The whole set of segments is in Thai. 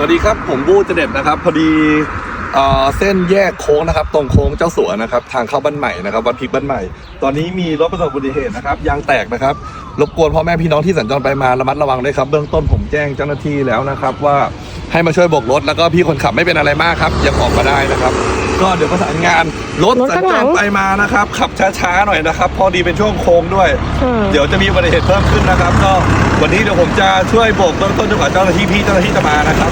สวัสดีครับ ผมบูเจเด็ดนะครับ พอดีเส้นแยกโค้งนะครับ ตรงโค้งเจ้าสัวนะครับ ทางเข้าบ้านใหม่นะครับวัดพิกบ้านใหม่ ตอนนี้มีรถประสบอุบัติเหตุนะครับยางแตกนะครับรบกวนพ่อแม่พี่น้องที่สัญจรไปมาระมัดระวังด้วยครับ เบื้องต้นผมแจ้งเจ้าหน้าที่แล้วนะครับว่า ให้มาช่วยโบกรถแล้วก็พี่คนขับไม่เป็นอะไรมากครับยังออกมาได้นะครับ ก็เดี๋ยวประสานงานรถรถสัญข้างจหลัรง ไปมานะครับ ขับช้าๆหน่อยนะครับ พอดีเป็นช่วงโค้งด้วย อืมเดี๋ยวจะมีอุบัติเหตุเพิ่มขึ้นนะครับ ก็วันนี้เดี๋ยวผมจะช่วยโบกเบื้องต้นจนกว่าเจ้าหน้าที่พี่เจ้าหน้าที่จะมานะครับ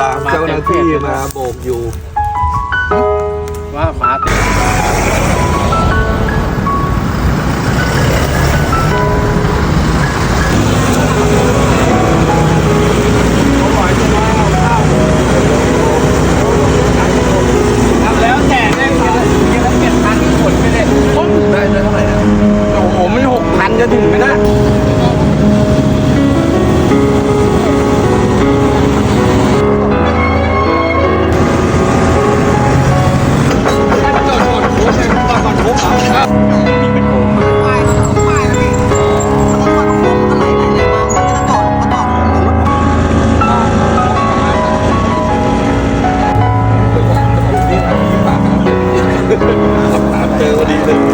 ตามเจ้าหน้าที่มาโบกอยู่ว่ามา ability that